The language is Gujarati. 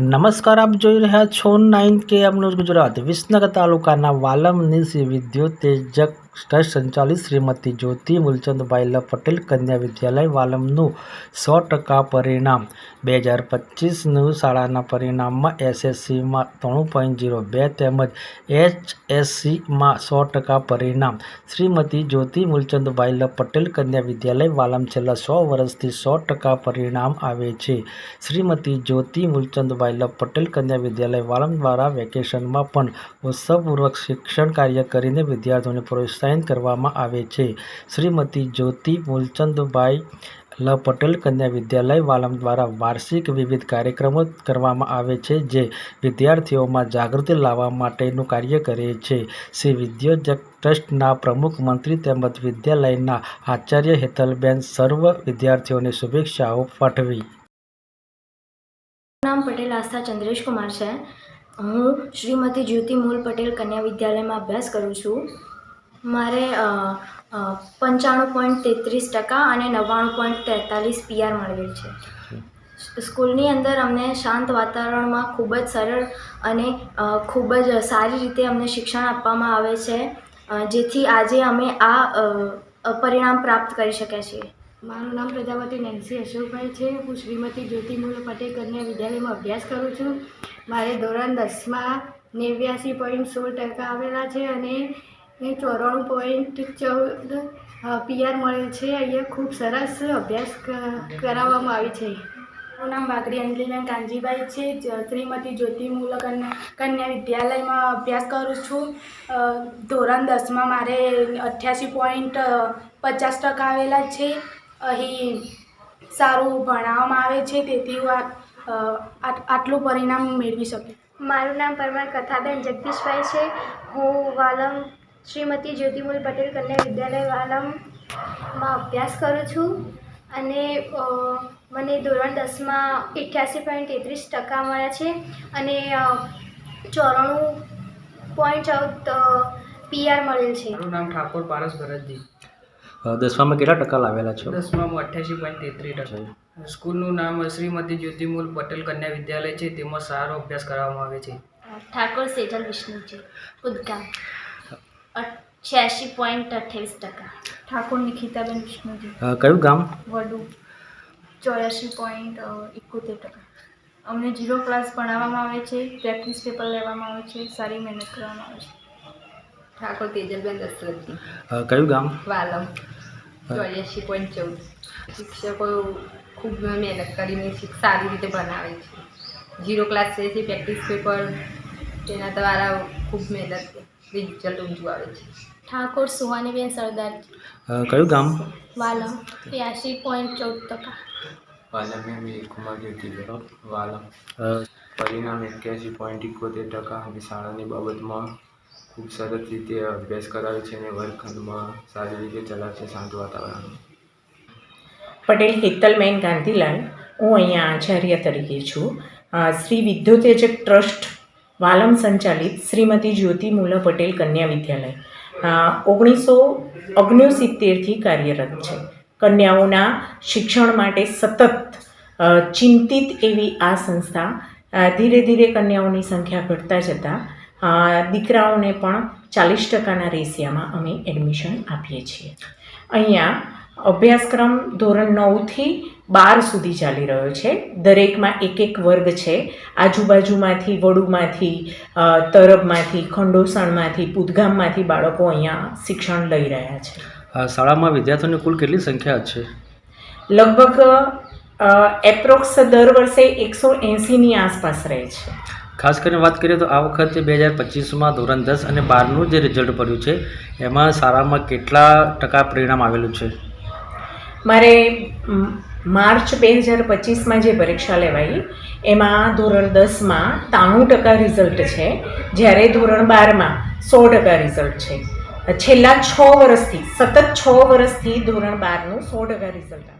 નમસ્કાર આપ જોઈ રહ્યા છો નાઇન કે ન્યૂઝ ગુજરાત. વિસનગર તાલુકાના વાલમની શ્રી વિદ્યોતેજક ટ્રસ્ટ સંચાલિત શ્રીમતી જ્યોતિ મૂલચંદભાઈ પટેલ કન્યા વિદ્યાલય વાલમનું સો ટકા પરિણામ. બે હજાર પચીસનું શાળાના પરિણામમાં એસએસસીમાં ત્રણ પોઈન્ટ જીરો બે તેમજ એચએસસીમાં સો ટકા પરિણામ. શ્રીમતી જ્યોતિ મૂલચંદભાઈ પટેલ કન્યા વિદ્યાલય વાલમ છેલ્લા સો વર્ષથી સો ટકા પરિણામ આવે છે. શ્રીમતી જ્યોતિ મૂલચંદભાઈ પટેલ કન્યા વિદ્યાલય વાલમ દ્વારા વેકેશનમાં પણ ઉત્સવપૂર્વક શિક્ષણ કાર્ય કરીને વિદ્યાર્થીઓને પ્રોત્સાહન કરવામાં આવે છે. શ્રીમતી જ્યોતિ મૂલચંદભાઈ લ. પટેલ કન્યા વિદ્યાલય વાલમ દ્વારા વાર્ષિક વિવિધ કાર્યક્રમો કરવામાં આવે છે, જે વિદ્યાર્થીઓમાં જાગૃતિ લાવવા માટેનું કાર્ય કરે છે. શ્રી વિદ્યોજક ટ્રસ્ટના પ્રમુખ મંત્રી તેમજ વિદ્યાલયના આચાર્ય હેતલબેન સર્વ વિદ્યાર્થીઓને શુભેચ્છાઓ પાઠવી. નામ પટેલ, આસ્થા ચંદ્રેશ છે. હું શ્રીમતી જ્યોતિ મૂલ પટેલ કન્યા વિદ્યાલયમાં અભ્યાસ કરું છું. મારે પંચાણું પોઈન્ટ તેત્રીસ ટકા અને નવ્વાણું પોઈન્ટ તેતાલીસ પીઆર મળેલ છે. સ્કૂલની અંદર અમને શાંત વાતાવરણમાં ખૂબ જ સરળ અને ખૂબ જ સારી રીતે અમને શિક્ષણ આપવામાં આવે છે જેથી આજે અમે આ પરિણામ પ્રાપ્ત કરી શક્યા છીએ. મારું નામ પ્રજાપતિ નેન્સી અશોકભાઈ છે. હું શ્રીમતી જ્યોતિમૂલ પટેલ કન્યા વિદ્યાલયમાં અભ્યાસ કરું છું. મારે ધોરણ દસમાં નેવ્યાસી પોઈન્ટ સોળ ટકા આવેલા છે અને એ ચોરાણું પોઈન્ટ ચૌદ પીઆર મળેલ છે. અહીંયા ખૂબ સરસ અભ્યાસ કરાવવામાં આવે છે. મારું નામ બાગડી અંજલીબેન કાનજીભાઈ છે. શ્રીમતી જ્યોતિમૂલ કન્યા કન્યા વિદ્યાલયમાં અભ્યાસ કરું છું. ધોરણ દસમાં મારે અઠ્યાસી પોઈન્ટ પચાસ ટકા આવેલા છે. અહીં સારું ભણાવવામાં આવે છે તેથી હું આ- આટલું પરિણામ મેળવી શકું. મારું નામ પરમાર કથાબેન જગદીશભાઈ છે. હું વાલમ શ્રીમતી જ્યોતિમૂલ પટેલ કન્યા વિદ્યાલય વાલમમાં અભ્યાસ કરું છું અને મને ધોરણ દસમાં અઠ્યાસી પોઈન્ટ તેત્રીસ ટકા મળ્યા છે અને ચોરાણું પોઈન્ટ ચૌદ પીઆર મળેલ છે. મારું નામ ઠાકોર પારસ ભરતજી. દસમામાં કેટલા ટકા લાવેલા છો? દસમામાં અઠ્યાસી પોઈન્ટ તેત્રીસ ટકા. સ્કૂલનું નામ શ્રીમતી જ્યોતિમૂલ પટેલ કન્યા વિદ્યાલય છે તેમાં સારો અભ્યાસ કરવામાં આવે છે. ઠાકોર સેજલ વિષ્ણુજી ઉદગામ છ્યાસી પોઈન્ટ અઠ્યાવીસ ટકા. ઠાકોર નિખિતાબેન વિષ્ણુજી. કયું ગામ? વડુ. ચોર્યાસી પોઈન્ટ એકોતેર ટકા. અમને ઝીરો ક્લાસ ભણાવવામાં આવે છે પ્રેક્ટિસ પેપર લેવામાં આવે છે સારી મહેનત કરવામાં આવે છે. ઠાકોર તેજલબેન દશરથજી. કયું ગામ? વાલમ. ચોર્યાસી પોઈન્ટ ચૌદ. શિક્ષકો ખૂબ મહેનત કરીને શિક્ષ સારી રીતે ભણાવે છે. ઝીરો ક્લાસ છે છે પ્રેક્ટિસ પેપર તેના દ્વારા ખૂબ મહેનત રિઝલ્ટ ઊંધું આવે છે? ઠાકોર સુહાનીબેન સરદાર કયું ગામ? વાલમ ત્યાસી પોઈન્ટ ચૌદ ટકા. વાલમ એમ કુમાર જ્યોતિ વાલમ. પરિણામ એક્યાસી પોઈન્ટ ઇકોતેર ટકા. અને શાળાની બાબતમાં ખૂબ સરસ રીતે અભ્યાસ કરાવે છે અને વર્ગખંડમાં સારી રીતે ચલાવે છે શાંત વાતાવરણ. પટેલ હિતલબેન ગાંધીલાલ હું અહીંયા આચાર્ય તરીકે છું. શ્રી વિદ્યુતેજક ટ્રસ્ટ વાલમ સંચાલિત શ્રીમતી જ્યોતિ મૂલ પટેલ કન્યા વિદ્યાલય. ઓગણીસો ઓગણસિત્તેરથી કાર્યરત છે. કન્યાઓના શિક્ષણ માટે સતત ચિંતિત એવી આ સંસ્થા ધીરે ધીરે કન્યાઓની સંખ્યા ઘટતા જતાં દીકરાઓને પણ ચાલીસ ટકાના રેશિયામાં અમે એડમિશન આપીએ છીએ. અહીંયા અભ્યાસક્રમ ધોરણ નવથી બાર સુધી ચાલી રહ્યો છે. દરેકમાં એક એક વર્ગ છે. આજુબાજુમાંથી વડુમાંથી તરબમાંથી ખંડોસણમાંથી પૂદગામમાંથી બાળકો અહીંયા શિક્ષણ લઈ રહ્યા છે. શાળામાં વિદ્યાર્થીઓની કુલ કેટલી સંખ્યા છે? લગભગ એપ્રોક્સ દર વર્ષે એકસો એંસીની આસપાસ રહે છે. ખાસ કરીને વાત કરીએ તો આ વખતે બે હજાર પચીસમાં ધોરણ દસ અને બારનું જે રિઝલ્ટ પડ્યું છે એમાં શાળામાં કેટલા ટકા પરિણામ આવેલું છે? મારે માર્ચ બે હજાર પચીસમાં જે પરીક્ષા લેવાઈ, એમાં ધોરણ દસમાં ત્રાણું ટકા રિઝલ્ટ છે, જ્યારે ધોરણ બારમાં સો ટકા રિઝલ્ટ છે. છેલ્લા છ વર્ષથી, સતત છ વર્ષથી ધોરણ બારનું સો ટકા રિઝલ્ટ